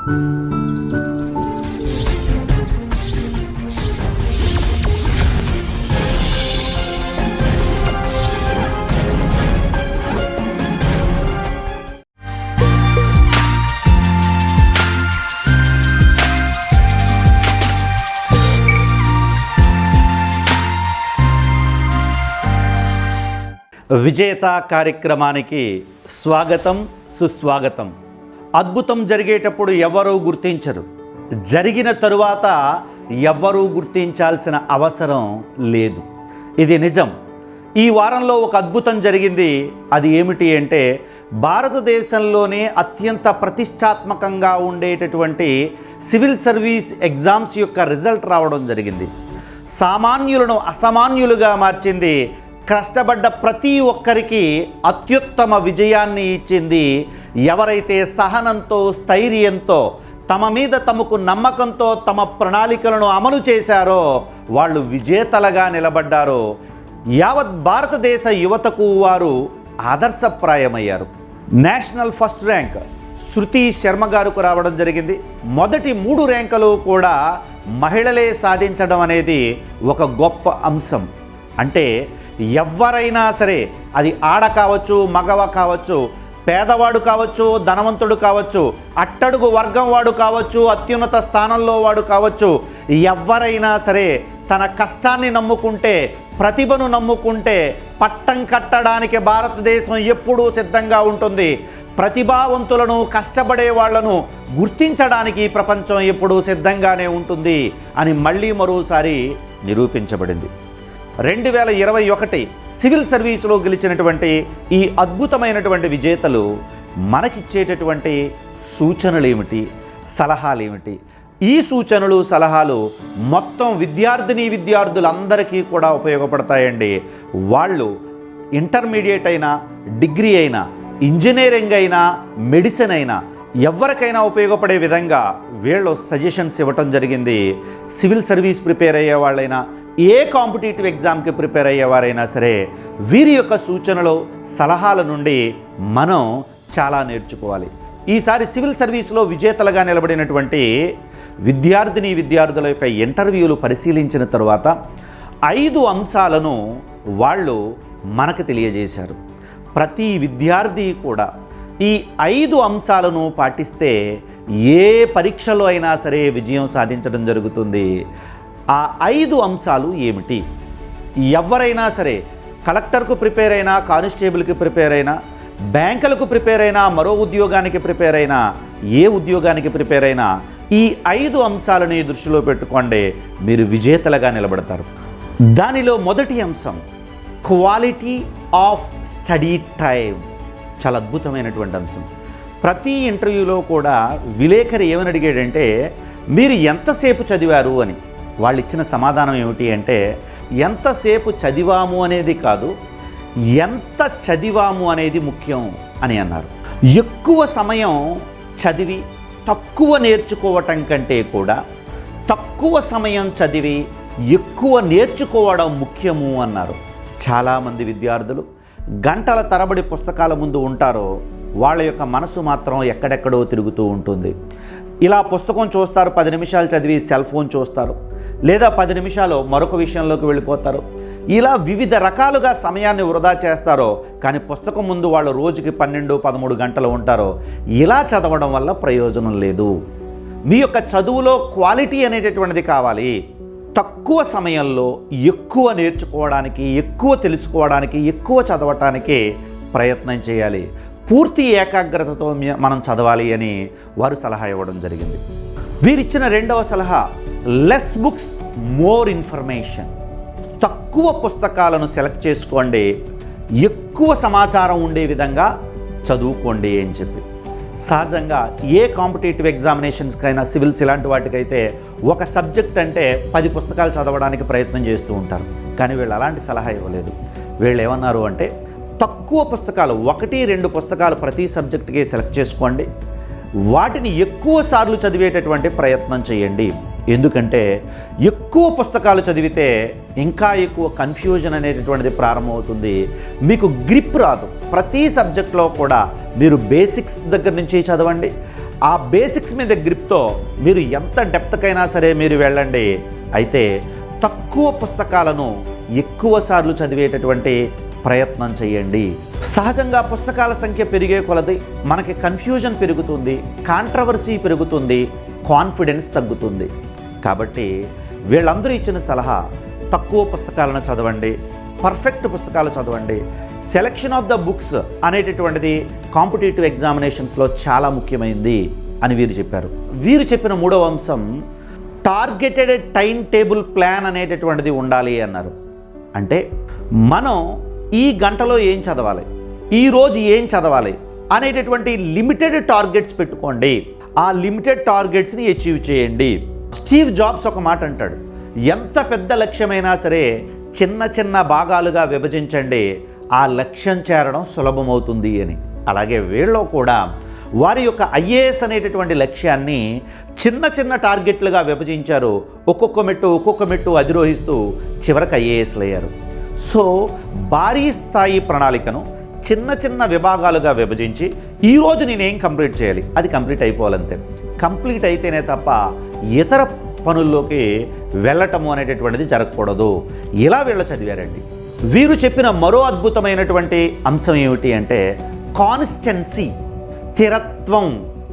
విజేత కార్యక్రమానికి స్వాగతం సుస్వాగతం. అద్భుతం జరిగేటప్పుడు ఎవరూ గుర్తించరు. జరిగిన తరువాత ఎవ్వరూ గుర్తించాల్సిన అవసరం లేదు. ఇది నిజం. ఈ వారంలో ఒక అద్భుతం జరిగింది. అది ఏమిటి అంటే భారతదేశంలోనే అత్యంత ప్రతిష్టాత్మకంగా ఉండేటటువంటి సివిల్ సర్వీస్ ఎగ్జామ్స్ యొక్క రిజల్ట్ రావడం జరిగింది. సామాన్యులను అసామాన్యులుగా మార్చింది కష్టపడ్డ ప్రతి ఒక్కరికి అత్యుత్తమ విజయాన్ని ఇచ్చింది ఎవరైతే సహనంతో స్థైర్యంతో తమ మీద తమకు నమ్మకంతో తమ ప్రణాళికలను అమలు చేశారో వాళ్ళు విజేతలుగా నిలబడ్డారో. యావత్ భారతదేశ యువతకు వారు ఆదర్శప్రాయమయ్యారు. National first rank Shruti Sharma గారుకు రావడం జరిగింది. మొదటి మూడు ర్యాంకులు కూడా మహిళలే సాధించడం అనేది ఒక గొప్ప అంశం. అంటే ఎవరైనా సరే అది ఆడ కావచ్చు మగవ కావచ్చు పేదవాడు కావచ్చు ధనవంతుడు కావచ్చు అట్టడుగు వర్గం వాడు కావచ్చు అత్యున్నత స్థానంలో వాడు కావచ్చు ఎవరైనా సరే తన కష్టాన్ని నమ్ముకుంటే ప్రతిభను నమ్ముకుంటే పట్టం కట్టడానికి భారతదేశం ఎప్పుడూ సిద్ధంగా ఉంటుంది. ప్రతిభావంతులను కష్టపడే వాళ్ళను గుర్తించడానికి ప్రపంచం ఎప్పుడూ సిద్ధంగానే ఉంటుంది అని మళ్ళీ మరోసారి నిరూపించబడింది. రెండు వేల ఇరవై ఒకటి సివిల్ సర్వీసులో గెలిచినటువంటి ఈ అద్భుతమైనటువంటి విజేతలు మనకిచ్చేటటువంటి సూచనలు ఏమిటి సలహాలు ఏమిటి ఈ సూచనలు సలహాలు మొత్తం విద్యార్థిని విద్యార్థులందరికీ కూడా ఉపయోగపడతాయండి. వాళ్ళు ఇంటర్మీడియట్ అయినా డిగ్రీ అయినా ఇంజనీరింగ్ అయినా మెడిసిన్ అయినా ఎవరికైనా ఉపయోగపడే విధంగా వీళ్ళు సజెషన్స్ ఇవ్వటం జరిగింది. సివిల్ సర్వీస్ ప్రిపేర్ అయ్యే వాళ్ళైనా ఏ కాంపిటేటివ్ ఎగ్జామ్కి ప్రిపేర్ అయ్యేవారైనా సరే వీరి యొక్క సూచనలు సలహాల నుండి మనం చాలా నేర్చుకోవాలి. ఈసారి సివిల్ సర్వీస్లో విజేతలుగా నిలబడినటువంటి విద్యార్థిని విద్యార్థుల యొక్క ఇంటర్వ్యూలు పరిశీలించిన తర్వాత ఐదు అంశాలను వాళ్ళు మనకు తెలియజేశారు. ప్రతి విద్యార్థి కూడా ఈ ఐదు అంశాలను పాటిస్తే ఏ పరీక్షలో అయినా సరే విజయం సాధించడం జరుగుతుంది. ఆ ఐదు అంశాలు ఏమిటి? ఎవరైనా సరే కలెక్టర్కు ప్రిపేర్ అయినా కానిస్టేబుల్కి ప్రిపేర్ అయినా బ్యాంకులకు ప్రిపేర్ అయినా మరో ఉద్యోగానికి ప్రిపేర్ అయినా ఏ ఉద్యోగానికి ప్రిపేర్ అయినా ఈ ఐదు అంశాలని దృష్టిలో పెట్టుకోండి మీరు విజేతలుగా నిలబడతారు. దానిలో మొదటి అంశం క్వాలిటీ ఆఫ్ స్టడీ టైం చాలా అద్భుతమైనటువంటి అంశం. ప్రతి ఇంటర్వ్యూలో కూడా విలేకరి ఏమని అడిగాడంటే మీరు ఎంతసేపు చదివారు? అని. వాళ్ళు ఇచ్చిన సమాధానం ఏమిటి అంటే ఎంతసేపు చదివాము అనేది కాదు ఎంత చదివాము అనేది ముఖ్యం అని అన్నారు. ఎక్కువ సమయం చదివి తక్కువ నేర్చుకోవటం కంటే కూడా తక్కువ సమయం చదివి ఎక్కువ నేర్చుకోవడం ముఖ్యము అన్నారు. చాలామంది విద్యార్థులు గంటల తరబడి పుస్తకాల ముందు ఉంటారో వాళ్ళ యొక్క మనసు మాత్రం ఎక్కడెక్కడో తిరుగుతూ ఉంటుంది. ఇలా పుస్తకం చూస్తారు పది నిమిషాలు చదివి సెల్ ఫోన్ చూస్తారు. లేదా పది నిమిషాలు మరొక విషయంలోకి వెళ్ళిపోతారు. ఇలా వివిధ రకాలుగా సమయాన్ని వృధా చేస్తారో కానీ పుస్తకం ముందు వాళ్ళు రోజుకి పన్నెండు పదమూడు గంటలు ఉంటారో ఇలా చదవడం వల్ల ప్రయోజనం లేదు. మీ యొక్క చదువులో క్వాలిటీ అనేటటువంటిది కావాలి. తక్కువ సమయంలో ఎక్కువ నేర్చుకోవడానికి ఎక్కువ తెలుసుకోవడానికి ఎక్కువ చదవటానికి ప్రయత్నం చేయాలి. పూర్తి ఏకాగ్రతతో మనం చదవాలి అని వారు సలహా ఇవ్వడం జరిగింది. వీరిచ్చిన రెండవ సలహా లెస్ బుక్స్ మోర్ ఇన్ఫర్మేషన్ తక్కువ పుస్తకాలను సెలెక్ట్ చేసుకోండి ఎక్కువ సమాచారం ఉండే విధంగా చదువుకోండి అని చెప్పి. సహజంగా ఏ కాంపిటేటివ్ ఎగ్జామినేషన్స్కైనా సివిల్స్ ఇలాంటి వాటికైతే ఒక సబ్జెక్ట్ అంటే పది పుస్తకాలు చదవడానికి ప్రయత్నం చేస్తూ ఉంటారు. కానీ వీళ్ళు అలాంటి సలహా ఇవ్వలేదు. వీళ్ళు ఏమన్నారు అంటే తక్కువ పుస్తకాలు ఒకటి రెండు పుస్తకాలు ప్రతి సబ్జెక్టుకి సెలెక్ట్ చేసుకోండి. వాటిని ఎక్కువ సార్లు చదివేటటువంటి ప్రయత్నం చేయండి. ఎందుకంటే ఎక్కువ పుస్తకాలు చదివితే ఇంకా ఎక్కువ కన్ఫ్యూజన్ అనేటటువంటిది ప్రారంభమవుతుంది. మీకు గ్రిప్ రాదు. ప్రతి సబ్జెక్ట్లో కూడా మీరు బేసిక్స్ దగ్గర నుంచి చదవండి. ఆ బేసిక్స్ మీద గ్రిప్తో మీరు ఎంత డెప్త్కైనా సరే మీరు వెళ్ళండి. అయితే తక్కువ పుస్తకాలను ఎక్కువ సార్లు చదివేటటువంటి ప్రయత్నం చేయండి. సహజంగా పుస్తకాల సంఖ్య పెరిగే కొలది మనకి కన్ఫ్యూజన్ పెరుగుతుంది కాంట్రవర్సీ పెరుగుతుంది కాన్ఫిడెన్స్ తగ్గుతుంది. కాబట్టి వీళ్ళందరూ ఇచ్చిన సలహా తక్కువ పుస్తకాలను చదవండి పర్ఫెక్ట్ పుస్తకాలు చదవండి. సెలెక్షన్ ఆఫ్ ద బుక్స్ అనేటటువంటిది కాంపిటేటివ్ ఎగ్జామినేషన్స్లో చాలా ముఖ్యమైంది అని వీరు చెప్పారు. వీరు చెప్పిన మూడవ అంశం టార్గెటెడ్ టైం టేబుల్ ప్లాన్ అనేటటువంటిది ఉండాలి అన్నారు. అంటే మనం ఈ గంటలో ఏం చదవాలి? ఈ రోజు ఏం చదవాలి? అనేటటువంటి లిమిటెడ్ టార్గెట్స్ పెట్టుకోండి. ఆ లిమిటెడ్ టార్గెట్స్ని అచీవ్ చేయండి. స్టీవ్ జాబ్స్ ఒక మాట అంటాడు. ఎంత పెద్ద లక్ష్యమైనా సరే చిన్న చిన్న భాగాలుగా విభజించండి. ఆ లక్ష్యం చేరడం సులభమవుతుంది అని. అలాగే వీళ్ళు కూడా వారి యొక్క ఐఏఎస్ అనేటటువంటి లక్ష్యాన్ని చిన్న చిన్న టార్గెట్లుగా విభజించారు. ఒక్కొక్క మెట్టు ఒక్కొక్క మెట్టు అధిరోహిస్తూ చివరకు ఐఏఎస్లు అయ్యారు సో భారీ స్థాయి ప్రణాళికను చిన్న చిన్న విభాగాలుగా విభజించి ఈరోజు నేనేం కంప్లీట్ చేయాలి? అది కంప్లీట్ అయిపోవాలంతే. కంప్లీట్ అయితేనే తప్ప ఇతర పనుల్లోకి వెళ్ళటము అనేటటువంటిది జరగకూడదు. ఇలా వీళ్ళు చదివారండి. వీరు చెప్పిన మరో అద్భుతమైనటువంటి అంశం ఏమిటి అంటే కాన్స్టెన్సీ స్థిరత్వం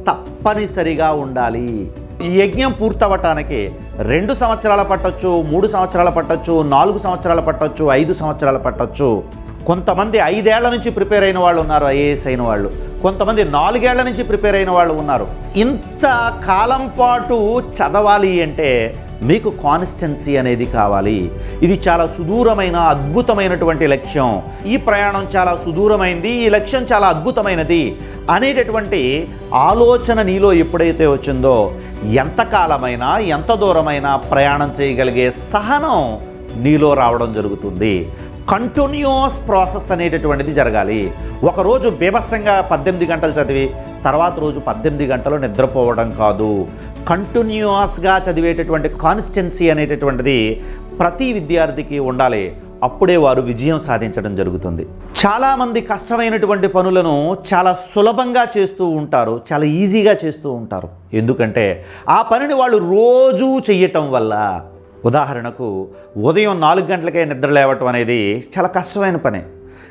తప్పనిసరిగా ఉండాలి. ఈ యజ్ఞం పూర్తవటానికి రెండు సంవత్సరాలు పట్టొచ్చు మూడు సంవత్సరాలు పట్టొచ్చు నాలుగు సంవత్సరాలు పట్టొచ్చు ఐదు సంవత్సరాలు పట్టొచ్చు. కొంతమంది ఐదేళ్ళ నుంచి ప్రిపేర్ అయిన వాళ్ళు ఉన్నారు ఐఏఎస్ అయిన వాళ్ళు. కొంతమంది నాలుగేళ్ళ నుంచి ప్రిపేర్ అయిన వాళ్ళు ఉన్నారు. ఇంత కాలం పాటు చదవాలి అంటే మీకు కాన్స్టెన్సీ అనేది కావాలి. ఇది చాలా సుదూరమైన అద్భుతమైనటువంటి లక్ష్యం. ఈ ప్రయాణం చాలా సుదూరమైంది ఈ లక్ష్యం చాలా అద్భుతమైనది అనేటటువంటి ఆలోచన నీలో ఎప్పుడైతే వచ్చిందో ఎంతకాలమైనా ఎంత దూరమైనా ప్రయాణం చేయగలిగే సహనం నీలో రావడం జరుగుతుంది. కంటిన్యూస్ ప్రాసెస్ అనేటటువంటిది జరగాలి. ఒకరోజు బీభత్సంగా పద్దెనిమిది గంటలు చదివి తర్వాత రోజు పద్దెనిమిది గంటలు నిద్రపోవడం కాదు. కంటిన్యూస్గా చదివేటటువంటి కాన్స్టెన్సీ అనేటటువంటిది ప్రతి విద్యార్థికి ఉండాలి. అప్పుడే వారు విజయం సాధించడం జరుగుతుంది. చాలామంది కష్టమైనటువంటి పనులను చాలా సులభంగా చేస్తూ ఉంటారు చాలా ఈజీగా చేస్తూ ఉంటారు. ఎందుకంటే ఆ పనిని వాళ్ళు రోజూ చెయ్యటం వల్ల ఉదాహరణకు ఉదయం నాలుగు గంటలకే నిద్ర లేవటం అనేది చాలా కష్టమైన పని.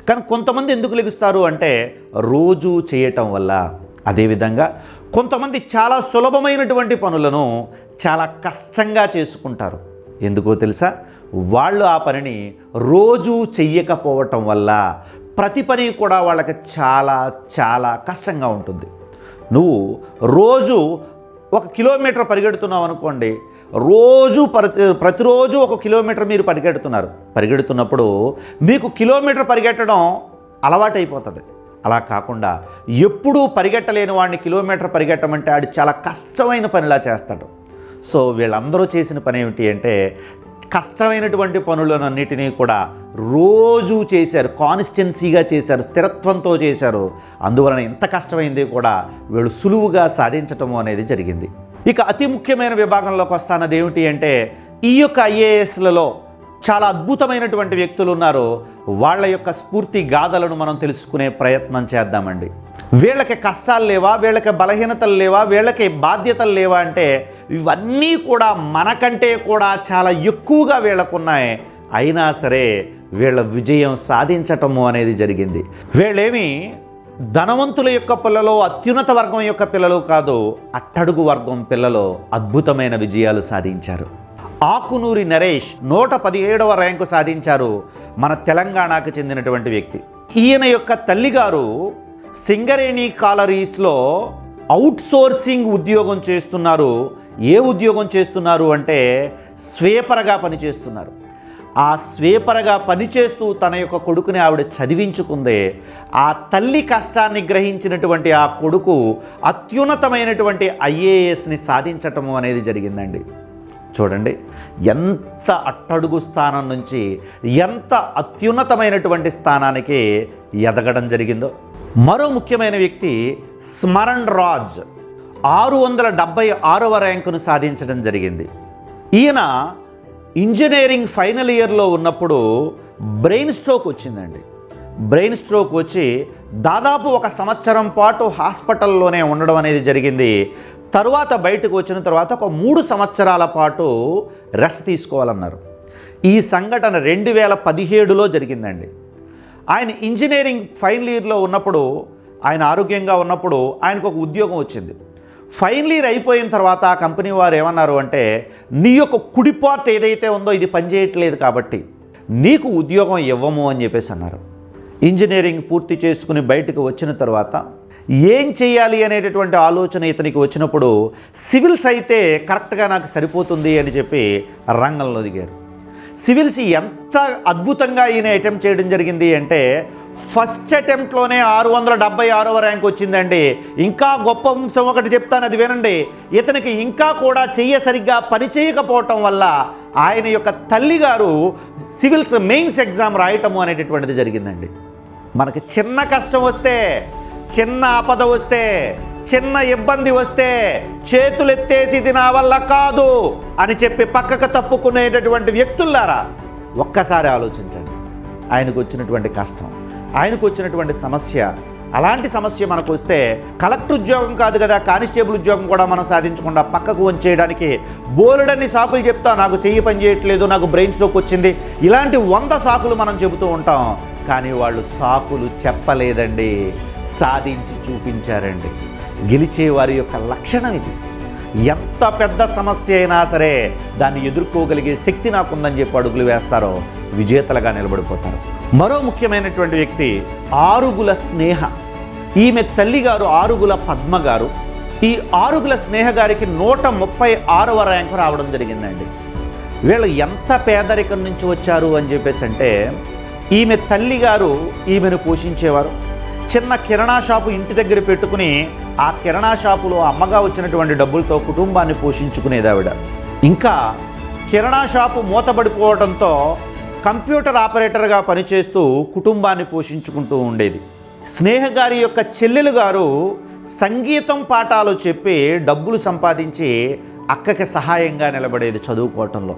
కానీ కొంతమంది ఎందుకు లెగుస్తారు అంటే రోజు చేయటం వల్ల. అదేవిధంగా కొంతమంది చాలా సులభమైనటువంటి పనులను చాలా కష్టంగా చేసుకుంటారు. ఎందుకో తెలుసా? వాళ్ళు ఆ పనిని రోజు చెయ్యకపోవటం వల్ల ప్రతి పని కూడా వాళ్ళకి చాలా చాలా కష్టంగా ఉంటుంది. నువ్వు రోజు ఒక కిలోమీటర్ పరిగెడుతున్నావు అనుకోండి రోజు ప్రతి ప్రతిరోజు ఒక కిలోమీటర్ మీరు పరిగెడుతున్నారు. పరిగెడుతున్నప్పుడు మీకు కిలోమీటర్ పరిగెట్టడం అలవాటైపోతుంది. అలా కాకుండా ఎప్పుడూ పరిగెట్టలేని వాడిని కిలోమీటర్ పరిగెట్టమంటే ఆడు చాలా కష్టమైన పనిలా చేస్తాడు. సో వీళ్ళందరూ చేసిన పని ఏమిటి అంటే కష్టమైనటువంటి పనులన్నిటినీ కూడా రోజు చేశారు కాన్స్టెన్సీగా చేశారు స్థిరత్వంతో చేశారు. అందువలన ఎంత కష్టమైంది కూడా వీళ్ళు సులువుగా సాధించటము అనేది జరిగింది. ఇక అతి ముఖ్యమైన విభాగంలోకి వస్తానది ఏమిటి అంటే ఈ యొక్క ఐఏఎస్లలో చాలా అద్భుతమైనటువంటి వ్యక్తులు ఉన్నారు. వాళ్ళ యొక్క స్ఫూర్తి గాథలను మనం తెలుసుకునే ప్రయత్నం చేద్దామండి. వీళ్ళకి కష్టాలు లేవా? వీళ్ళకి బలహీనతలు లేవా? వీళ్ళకి బాధ్యతలు లేవా అంటే ఇవన్నీ కూడా మనకంటే కూడా చాలా ఎక్కువగా వీళ్ళకున్నాయి. అయినా సరే వీళ్ళ విజయం సాధించటము అనేది జరిగింది. వీళ్ళేమి ధనవంతుల యొక్క పిల్లలు అత్యున్నత వర్గం యొక్క పిల్లలు కాదు అట్టడుగు వర్గం పిల్లలు అద్భుతమైన విజయాలు సాధించారు. ఆకునూరి నరేష్ నూట పదిహేడవ ర్యాంకు సాధించారు మన తెలంగాణకు చెందినటువంటి వ్యక్తి. ఈయన యొక్క తల్లిగారు సింగరేణి కాలరీస్లో అవుట్ సోర్సింగ్ ఉద్యోగం చేస్తున్నారు. ఏ ఉద్యోగం చేస్తున్నారు అంటే స్వేపరగా పనిచేస్తున్నారు. ఆ స్వేపరగా పనిచేస్తూ తన యొక్క కొడుకుని ఆవిడ చదివించుకుందే. ఆ తల్లి కష్టాన్ని గ్రహించినటువంటి ఆ కొడుకు అత్యున్నతమైనటువంటి ఐఏఎస్ని సాధించటము అనేది జరిగిందండి. చూడండి. ఎంత అట్టడుగు స్థానం నుంచి ఎంత అత్యున్నతమైనటువంటి స్థానానికి ఎదగడం జరిగిందో. మరో ముఖ్యమైన వ్యక్తి స్మరణ్ రాజ్ ఆరు వందల డెబ్బై ఆరవ ర్యాంకును సాధించడం జరిగింది. ఈయన ఇంజనీరింగ్ ఫైనల్ ఇయర్లో ఉన్నప్పుడు బ్రెయిన్ స్ట్రోక్ వచ్చిందండి. బ్రెయిన్ స్ట్రోక్ వచ్చి దాదాపు ఒక సంవత్సరం పాటు హాస్పిటల్లోనే ఉండడం అనేది జరిగింది. తరువాత బయటకు వచ్చిన తర్వాత ఒక మూడు సంవత్సరాల పాటు రెస్ట్ తీసుకోవాలన్నారు. ఈ సంఘటన రెండు వేల పదిహేడులో జరిగిందండి. ఆయన ఇంజనీరింగ్ ఫైనల్ ఇయర్లో ఉన్నప్పుడు ఆయన ఆరోగ్యంగా ఉన్నప్పుడు ఆయనకు ఒక ఉద్యోగం వచ్చింది. ఫైనల్ ఇయర్ అయిపోయిన తర్వాత ఆ కంపెనీ వారు ఏమన్నారు అంటే నీ యొక్క కుడి పార్ట్ ఏదైతే ఉందో ఇది పనిచేయట్లేదు కాబట్టి నీకు ఉద్యోగం ఇవ్వము అని చెప్పేసి అన్నారు. ఇంజనీరింగ్ పూర్తి చేసుకుని బయటకు వచ్చిన తర్వాత ఏం చేయాలి అనేటటువంటి ఆలోచన ఇతనికి వచ్చినప్పుడు సివిల్స్ అయితే కరెక్ట్గా నాకు సరిపోతుంది అని చెప్పి రంగంలో దిగారు. సివిల్స్ ఎంత అద్భుతంగా ఈయన అటెంప్ట్ చేయడం జరిగింది అంటే ఫస్ట్ అటెంప్ట్లోనే ఆరు వందల డెబ్బై ఆరవ ర్యాంక్ వచ్చిందండి. ఇంకా గొప్ప అంశం ఒకటి చెప్తాను అది వినండి. ఇతనికి ఇంకా కూడా చెయ్య సరిగ్గా పని చేయకపోవటం వల్ల ఆయన యొక్క తల్లిగారు సివిల్స్ మెయిన్స్ ఎగ్జామ్ రాయటము అనేటటువంటిది జరిగిందండి. మనకి చిన్న కష్టం వస్తే చిన్న ఆపద వస్తే చిన్న ఇబ్బంది వస్తే చేతులెత్తేసి ఇది నా వల్ల కాదు అని చెప్పి పక్కకు తప్పుకునేటటువంటి వ్యక్తులారా ఒక్కసారి ఆలోచించండి. ఆయనకు వచ్చినటువంటి కష్టం ఆయనకు వచ్చినటువంటి సమస్య అలాంటి సమస్య మనకు వస్తే కలెక్టర్ ఉద్యోగం కాదు కదా కానిస్టేబుల్ ఉద్యోగం కూడా మనం సాధించకుండా పక్కకు వంచేయడానికి బోలెడన్ని సాకులు చెప్తా నాకు చెయ్యి పని చేయట్లేదు నాకు బ్రెయిన్ స్ట్రోక్ వచ్చింది ఇలాంటి వంద సాకులు మనం చెబుతూ ఉంటాం. కానీ వాళ్ళు సాకులు చెప్పలేదండి. సాధించి చూపించారండి. గెలిచే వారి యొక్క లక్షణం ఇది. ఎంత పెద్ద సమస్య అయినా సరే దాన్ని ఎదుర్కోగలిగే శక్తి నాకుందని చెప్పి అడుగులు వేస్తారో విజేతలుగా నిలబడిపోతారు. మరో ముఖ్యమైనటువంటి వ్యక్తి ఆరుగుల స్నేహ. ఈమె తల్లిగారు ఆరుగుల పద్మ గారు ఈ ఆరుగుల స్నేహ గారికి నూట ముప్పై ఆరవ ర్యాంకు రావడం జరిగిందండి. వీళ్ళు ఎంత పేదరికం నుంచి వచ్చారు అని చెప్పేసి అంటే ఈమె తల్లిగారు ఈమెను పోషించేవారు. చిన్న కిరాణా షాపు ఇంటి దగ్గర పెట్టుకుని ఆ కిరాణా షాపులో అమ్మగా వచ్చినటువంటి డబ్బులతో కుటుంబాన్ని పోషించుకునేది ఆవిడ. ఇంకా కిరాణా షాపు మూతబడిపోవడంతో కంప్యూటర్ ఆపరేటర్గా పనిచేస్తూ కుటుంబాన్ని పోషించుకుంటూ ఉండేది. స్నేహ గారి యొక్క చెల్లెలు గారు సంగీతం పాఠాలు చెప్పి డబ్బులు సంపాదించి అక్కకి సహాయంగా నిలబడేది చదువుకోవటంలో.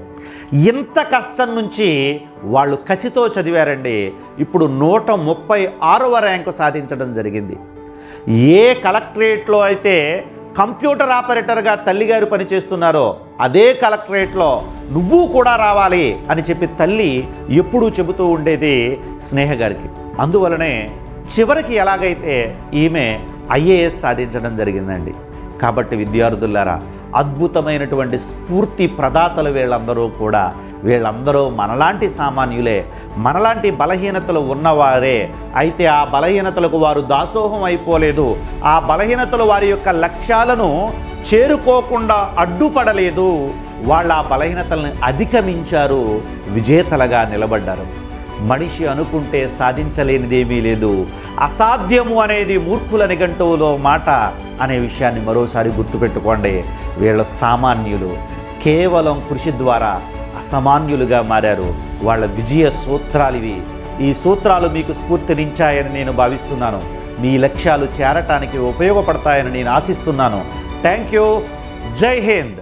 ఇంత కష్టం నుంచి వాళ్ళు కసితో చదివారండి. ఇప్పుడు నూట ముప్పై ఆరవ ర్యాంకు సాధించడం జరిగింది. ఏ కలెక్టరేట్లో అయితే కంప్యూటర్ ఆపరేటర్గా తల్లిగారు పనిచేస్తున్నారో అదే కలెక్టరేట్లో నువ్వు కూడా రావాలి అని చెప్పి తల్లి ఎప్పుడూ చెబుతూ ఉండేది స్నేహ గారికి. అందువలనే చివరికి ఎలాగైతే ఈమె ఐఏఎస్ సాధించడం జరిగిందండి. కాబట్టి విద్యార్థులారా అద్భుతమైనటువంటి స్ఫూర్తి ప్రదాతలు వీళ్ళందరూ కూడా. వీళ్ళందరూ మనలాంటి సామాన్యులే. మనలాంటి బలహీనతలు ఉన్నవారే. అయితే ఆ బలహీనతలకు వారు దాసోహం అయిపోలేదు. ఆ బలహీనతలు వారి యొక్క లక్ష్యాలను చేరుకోకుండా అడ్డుపడలేదు. వాళ్ళ ఆ బలహీనతలను అధిగమించారు. విజేతలుగా నిలబడ్డారు. మనిషి అనుకుంటే సాధించలేనిదేమీ లేదు. అసాధ్యము అనేది మూర్ఖుల నిఘంటువులో మాట అనే విషయాన్ని మరోసారి గుర్తుపెట్టుకోండి. వీళ్ళ సామాన్యులు కేవలం కృషి ద్వారా అసామాన్యులుగా మారారు. వాళ్ళ విజయ సూత్రాలు ఇవి. ఈ సూత్రాలు మీకు స్ఫూర్తినించాయని నేను భావిస్తున్నాను. మీ లక్ష్యాలు చేరటానికి ఉపయోగపడతాయని నేను ఆశిస్తున్నాను. Thank you. జై హింద్.